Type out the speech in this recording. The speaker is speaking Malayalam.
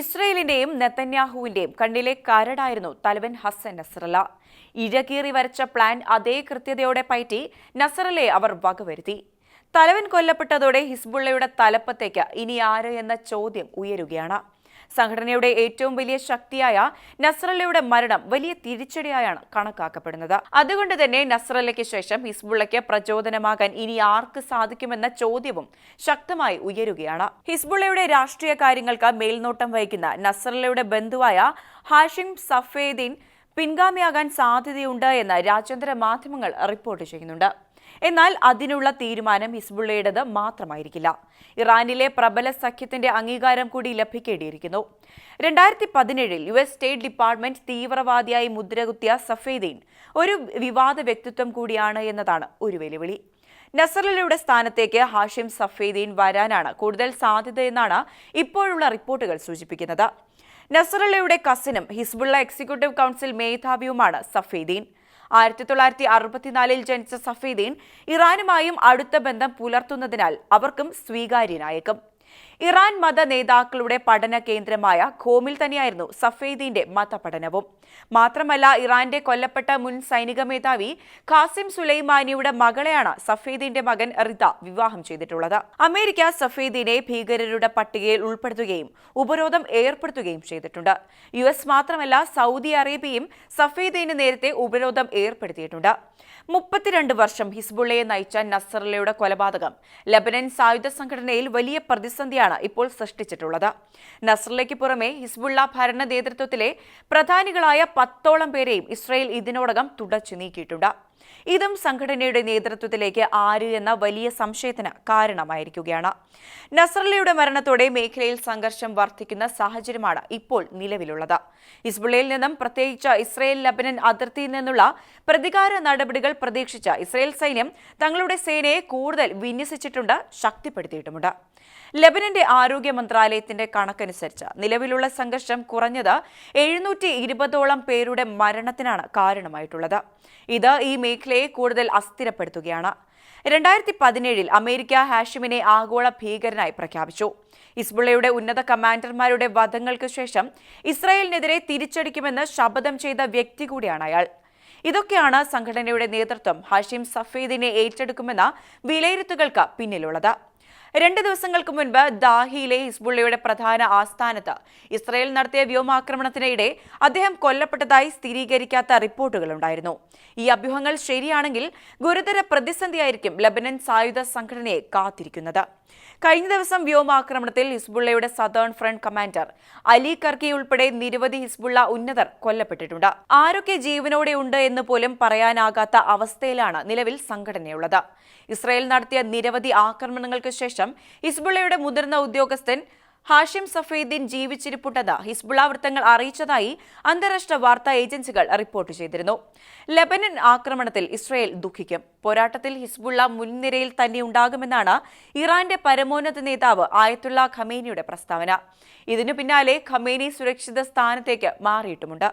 ഇസ്രയേലിന്റെയും നെത്തന്യാഹുവിന്റെയും കണ്ണിലെ കരടായിരുന്നു തലവൻ ഹസൻ നസ്രല്ല ഇഴകീറി വരച്ച പ്ലാൻ അതേ കൃത്യതയോടെ പയറ്റി നസറലയെ അവർ വകവരുത്തി. തലവൻ കൊല്ലപ്പെട്ടതോടെ ഹിസ്ബുള്ളയുടെ തലപ്പത്തേക്ക് ഇനി ആര് എന്ന ചോദ്യം ഉയരുകയാണ്. സംഘടനയുടെ ഏറ്റവും വലിയ ശക്തിയായ നസ്രല്ലയുടെ മരണം വലിയ തിരിച്ചടിയായാണ് കണക്കാക്കപ്പെടുന്നത്. അതുകൊണ്ട് തന്നെ നസ്രല്ലയ്ക്ക് ശേഷം ഹിസ്ബുള്ളയ്ക്ക് പ്രചോദനമാകാൻ ഇനി ആർക്ക് സാധിക്കുമെന്ന ചോദ്യവും ശക്തമായി ഉയരുകയാണ്. ഹിസ്ബുള്ളയുടെ രാഷ്ട്രീയ കാര്യങ്ങൾക്ക് മേൽനോട്ടം വഹിക്കുന്ന നസ്രല്ലയുടെ ബന്ധുവായ ഹാഷിം സഫേദീൻ പിൻഗാമിയാകാൻ സാധ്യതയുണ്ട് എന്ന് രാജ്യാന്തര മാധ്യമങ്ങൾ റിപ്പോർട്ട് ചെയ്യുന്നുണ്ട്. എന്നാൽ അതിനുള്ള തീരുമാനം ഹിസ്ബുള്ളയുടേത് മാത്രമായിരിക്കില്ല. ഇറാനിലെ പ്രബല സഖ്യത്തിന്റെ അംഗീകാരം കൂടി ലഭിക്കേണ്ടിയിരിക്കുന്നു. രണ്ടായിരത്തി പതിനേഴിൽ യു എസ് സ്റ്റേറ്റ് ഡിപ്പാർട്ട്മെന്റ് തീവ്രവാദിയായി മുദ്രകുത്തിയ സഫേദീൻ ഒരു വിവാദ വ്യക്തിത്വം കൂടിയാണ് എന്നതാണ് ഒരു വെല്ലുവിളി. നസറലയുടെ സ്ഥാനത്തേക്ക് ഹാഷിം സഫേദീൻ വരാനാണ് കൂടുതൽ സാധ്യതയെന്നാണ് ഇപ്പോഴുള്ള റിപ്പോർട്ടുകൾ സൂചിപ്പിക്കുന്നത്. നസറലയുടെ കസിനും ഹിസ്ബുള്ള എക്സിക്യൂട്ടീവ് കൗൺസിൽ മേധാവിയുമാണ് സഫേദീൻ. ആയിരത്തി തൊള്ളായിരത്തി അറുപത്തിനാലിൽ ജനിച്ച സഫീദീൻ ഇറാനുമായും അടുത്ത ബന്ധം പുലർത്തുന്നതിനാൽ അവർക്കും സ്വീകാര്യനായേക്കും. ഇറാൻ മത നേതാക്കളുടെ പഠന കേന്ദ്രമായ ഖോമിൽ തന്നെയായിരുന്നു സഫേദീന്റെ മതപഠനവും. മാത്രമല്ല ഇറാന്റെ കൊല്ലപ്പെട്ട മുൻ സൈനിക മേധാവി ഖാസിം സുലൈമാനിയുടെ മകളെയാണ് സഫേദീന്റെ മകൻ റിത വിവാഹം ചെയ്തിട്ടുള്ളത്. അമേരിക്ക സഫേദീനെ ഭീകരരുടെ പട്ടികയിൽ ഉൾപ്പെടുത്തുകയും ഉപരോധം ഏർപ്പെടുത്തുകയും ചെയ്തിട്ടുണ്ട്. യു എസ് മാത്രമല്ല സൗദി അറേബ്യയും സഫേദീന് നേരത്തെ ഉപരോധം ഏർപ്പെടുത്തിയിട്ടുണ്ട്. മുപ്പത്തിരണ്ട് വർഷം ഹിസ്ബുള്ളയെ നയിച്ച നസറലയുടെ കൊലപാതകം ലബനൻ സായുധ സംഘടനയിൽ വലിയ പ്രതിസന്ധിയാണ് ഇപ്പോൾ സൃഷ്ടിച്ചിട്ടുള്ളത്. നസ്രലയ്ക്ക് പുറമെ ഹിസ്ബുള്ള ഭരണ നേതൃത്വത്തിലെ പ്രധാനികളായ പത്തോളം പേരെയും ഇസ്രയേൽ ഇതിനോടകം തുടച്ചു നീക്കിയിട്ടുണ്ട്. ഇതും സംഘടനയുടെ നേതൃത്വത്തിലേക്ക് ആര് എന്ന വലിയ സംശയത്തിന് കാരണമായിരിക്കുകയാണ്. നസറലയുടെ മരണത്തോടെ മേഖലയിൽ സംഘർഷം വർദ്ധിക്കുന്ന സാഹചര്യമാണ് ഇപ്പോൾ നിലവിലുള്ളത്. ഇസ്ബുള്ളയിൽ നിന്നും പ്രത്യേകിച്ച് ഇസ്രയേൽ ലബനൻ അതിർത്തിയിൽ നിന്നുള്ള പ്രതികാര നടപടികൾ പ്രതീക്ഷിച്ച ഇസ്രയേൽ സൈന്യം തങ്ങളുടെ സേനയെ കൂടുതൽ വിന്യസിച്ചിട്ടുണ്ട് ശക്തിപ്പെടുത്തിയിട്ടുമുണ്ട്. ലബനന്റെ ആരോഗ്യ മന്ത്രാലയത്തിന്റെ കണക്കനുസരിച്ച് നിലവിലുള്ള സംഘർഷം കുറഞ്ഞത് എഴുന്നൂറ്റി ഇരുപതോളം പേരുടെ മരണത്തിനാണ് കാരണമായിട്ടുള്ളത്. ഇത് ഈ മേഖലയെ കൂടുതൽ അസ്ഥിരപ്പെടുത്തുകയാണ്. രണ്ടായിരത്തി പതിനേഴിൽ അമേരിക്ക ഹാഷിമിനെ ആഗോള ഭീകരനായി പ്രഖ്യാപിച്ചു. ഇസ്ബുള്ളയുടെ ഉന്നത കമാൻഡർമാരുടെ വധങ്ങൾക്ക് ശേഷം ഇസ്രായേലിനെതിരെ തിരിച്ചടിക്കുമെന്ന് ശപഥം ചെയ്ത വ്യക്തി കൂടിയാണ് അയാൾ. ഇതൊക്കെയാണ് സംഘടനയുടെ നേതൃത്വം ഹാഷിം സഫീദിനെ ഏറ്റെടുക്കുമെന്ന വിലയിരുത്തലുകൾക്ക് പിന്നിലുള്ളത്. രണ്ട് ദിവസങ്ങൾക്ക് മുൻപ് ദാഹിയിലെ ഹിസ്ബുള്ളയുടെ പ്രധാന ആസ്ഥാനത്ത് ഇസ്രയേൽ നടത്തിയ വ്യോമാക്രമണത്തിനിടെ അദ്ദേഹം കൊല്ലപ്പെട്ടതായി സ്ഥിരീകരിക്കാത്ത റിപ്പോർട്ടുകളുണ്ടായിരുന്നു. ഈ അഭ്യൂഹങ്ങൾ ശരിയാണെങ്കിൽ ഗുരുതര പ്രതിസന്ധിയായിരിക്കും ലബനൻ സായുധ സംഘടനയെ കാത്തിരിക്കുന്നത്. കഴിഞ്ഞ ദിവസം വ്യോമാക്രമണത്തിൽ ഹിസ്ബുള്ളയുടെ southern front commander Ali Karaki ഉൾപ്പെടെ നിരവധി ഹിസ്ബുള്ള ഉന്നതർ കൊല്ലപ്പെട്ടിട്ടുണ്ട്. ആരൊക്കെ ജീവനോടെ ഉണ്ട് എന്ന് പോലും പറയാനാകാത്ത അവസ്ഥയിലാണ് നിലവിൽ സംഘടനയുള്ളത്. ഇസ്രയേൽ നടത്തിയ നിരവധി ആക്രമണങ്ങൾക്ക് ശേഷം ഹിസ്ബുള്ളയുടെ മുതിർന്ന ഉദ്യോഗസ്ഥൻ ഹാഷിം സഫീദ്ദീൻ ജീവിച്ചിരിപ്പുട്ടത് ഹിസ്ബുള്ള വൃത്തങ്ങൾ അറിയിച്ചതായി അന്താരാഷ്ട്ര വാർത്താ ഏജൻസികൾ റിപ്പോർട്ട് ചെയ്തിരുന്നു. ലെബനൻ ആക്രമണത്തിൽ ഇസ്രയേൽ ദുഃഖിക്കും. പോരാട്ടത്തിൽ ഹിസ്ബുള്ള മുൻനിരയിൽ തന്നെ ഉണ്ടാകുമെന്നാണ് ഇറാന്റെ പരമോന്നത നേതാവ് ആയത്തുള്ള ഖമേനിയുടെ പ്രസ്താവന. ഇതിനു പിന്നാലെ ഖമേനി സുരക്ഷിത സ്ഥാനത്തേക്ക് മാറിയിട്ടുമുണ്ട്.